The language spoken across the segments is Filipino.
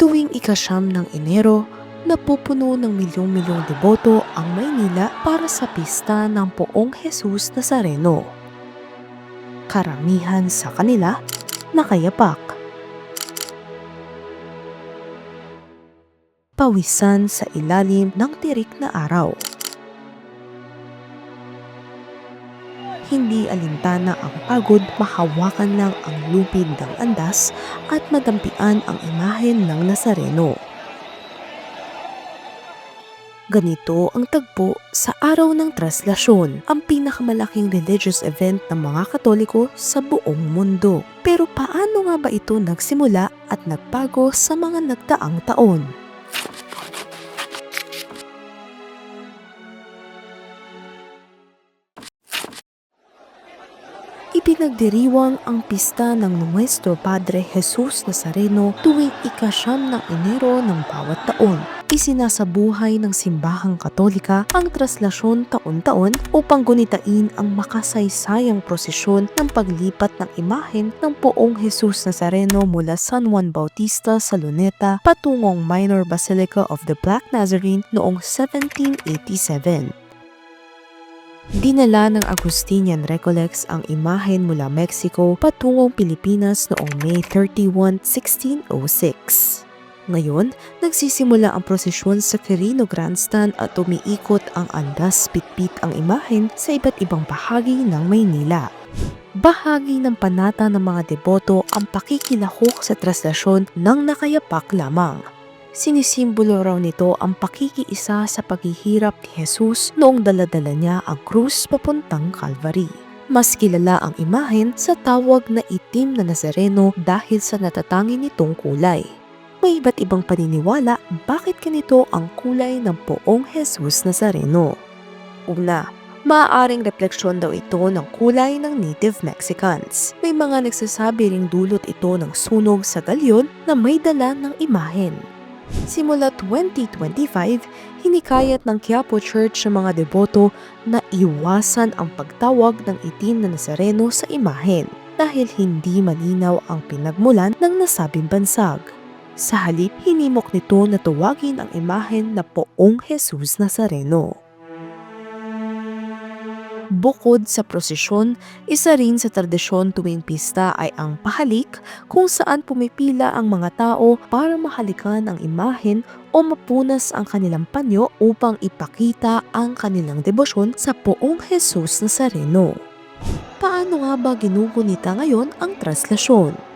Tuwing ikasyam ng Enero, napupuno ng milyong-milyong deboto ang Maynila para sa pista ng Poong Jesus Nazareno. Karamihan sa kanila nakayapak. Pawisan sa ilalim ng tirik na araw. Hindi alintana ang pagod, mahawakan lang ang lupid ng andas at madampian ang imahen ng Nazareno. Ganito ang tagpo sa araw ng traslasyon, ang pinakamalaking religious event ng mga Katoliko sa buong mundo. Pero paano nga ba ito nagsimula at nagbago sa mga nagdaang taon? Ipinagdiriwang ang pista ng Nuestro Padre Jesus Nazareno tuwing ikasyam ng Enero ng bawat taon. Isinasabuhay ng simbahang katolika ang traslasyon taon-taon upang gunitain ang makasaysayang prosesyon ng paglipat ng imahen ng poong Jesus Nazareno mula San Juan Bautista sa Luneta patungong Minor Basilica of the Black Nazarene noong 1787. Dinala ng Agustinian Recollects ang imahen mula Mexico patungong Pilipinas noong May 31, 1606. Ngayon, nagsisimula ang prosesyon sa Quirino Grandstand at umiikot ang andas pitpit ang imahen sa iba't ibang bahagi ng Maynila. Bahagi ng panata ng mga deboto ang pakikilahok sa traslasyon ng nakayapak lamang. Sinisimbolo raw nito ang pakikiisa sa paghihirap ni Jesus noong daladala niya ang krus papuntang Calvary. Mas kilala ang imahen sa tawag na itim na Nazareno dahil sa natatangi nitong kulay. May iba't ibang paniniwala bakit ganito ang kulay ng poong Jesus Nazareno. Una, maaaring refleksyon daw ito ng kulay ng native Mexicans. May mga nagsasabi ring dulot ito ng sunog sa galyon na may dala ng imahen. Simula 2025, hinikayat ng Quiapo Church sa mga deboto na iwasan ang pagtawag ng itim na Nazareno sa imahen dahil hindi malinaw ang pinagmulan ng nasabing bansag. Sa halip, hinimok nito na tuwagin ang imahen na poong Jesus Nazareno. Bukod sa prosesyon, isa rin sa tradisyon tuwing pista ay ang pahalik kung saan pumipila ang mga tao para mahalikan ang imahen o mapunas ang kanilang panyo upang ipakita ang kanilang debosyon sa poong Jesus Nazareno. Paano nga ba ginugunita ngayon ang traslasyon?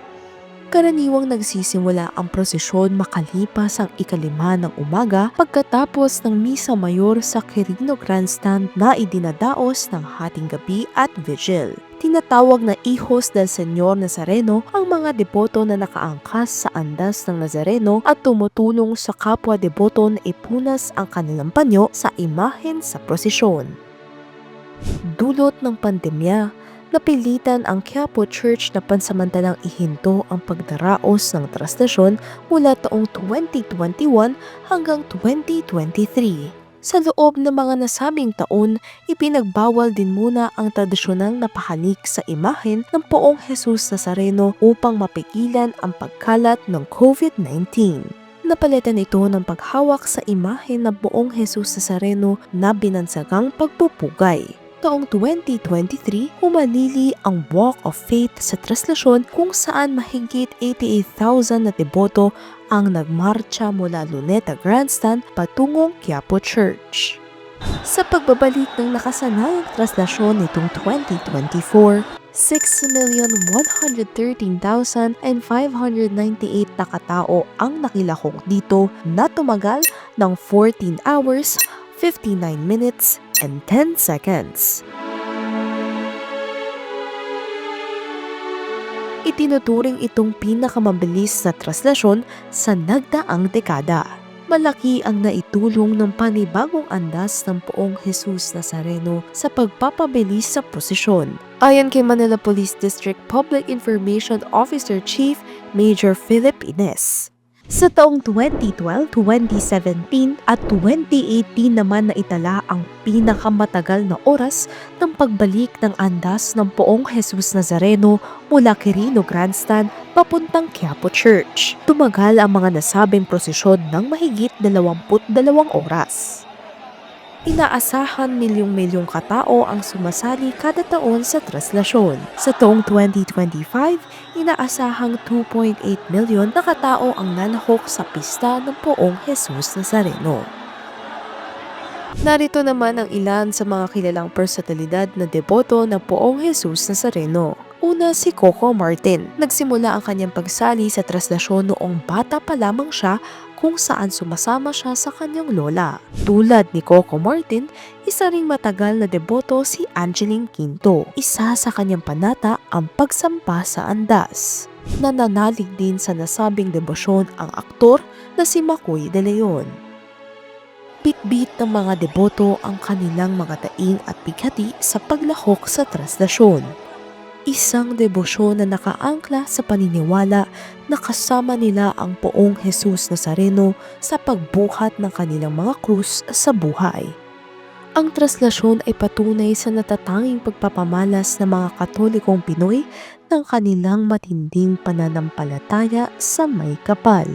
Karaniwang nagsisimula ang prosesyon makalipas ang ikalima ng umaga pagkatapos ng Misa Mayor sa Quirino Grandstand na idinadaos ng hating gabi at vigil. Tinatawag na Hijos del Señor Nazareno ang mga deboto na nakaangkas sa andas ng Nazareno at tumutulong sa kapwa deboto na ipunas ang kanilang panyo sa imahen sa prosesyon. Dulot ng pandemya, napilitan ang Quiapo Church na pansamantalang ihinto ang pagdaraos ng trastasyon mula taong 2021 hanggang 2023. Sa loob ng mga nasabing taon, ipinagbawal din muna ang tradisyonal na pahalik sa imahen ng poong Jesus Nazareno upang mapigilan ang pagkalat ng COVID-19. Napalitan ito ng paghawak sa imahen ng buong Jesus Nazareno na binansagang pagpupugay taong 2023, humanili ang Walk of Faith sa traslasyon kung saan mahigit 88,000 na deboto ang nagmarcha mula Luneta Grandstand patungong Quiapo Church. Sa pagbabalik ng nakasanayang traslasyon nitong 2024, 6,113,598 na katao ang nakilahok dito na tumagal ng 14 hours, 59 minutes, and 10 seconds. Itinuturing itong pinakamabilis na traslasyon sa nagdaang dekada. Malaki ang naitulong ng panibagong andas ng poong Jesus Nazareno sa pagpapabilis sa prosesyon. Ayon kay Manila Police District Public Information Officer Chief Major Philip Ines. Sa taong 2012, 2017 at 2018 naman na itala ang pinakamatagal na oras ng pagbalik ng andas ng poong Jesus Nazareno mula Quirino Grandstand papuntang Quiapo Church. Tumagal ang mga nasabing prosesyon ng mahigit 22 oras. Inaasahan milyong-milyong katao ang sumasali kada taon sa traslasyon. Sa taong 2025, inaasahang 2.8 milyon na katao ang lalahok sa pista ng poong Jesus Nazareno. Narito naman ang ilan sa mga kilalang personalidad na deboto ng poong Jesus Nazareno. Una si Coco Martin. Nagsimula ang kanyang pagsali sa traslasyon noong bata pa lamang siya kung saan sumasama siya sa kanyang lola. Tulad ni Coco Martin, isa ring matagal na deboto si Angeline Quinto. Isa sa kanyang panata ang pagsampa sa andas. Nananalig din sa nasabing debosyon ang aktor na si Makoy de Leon. Bitbit ng mga deboto ang kanilang mga taing at bighati sa paglahok sa traslasyon. Isang debosyon na nakaangkla sa paniniwala na kasama nila ang poong Jesus Nazareno sa pagbuhat ng kanilang mga krus sa buhay. Ang traslasyon ay patunay sa natatanging pagpapamalas ng mga katolikong Pinoy ng kanilang matinding pananampalataya sa may kapal.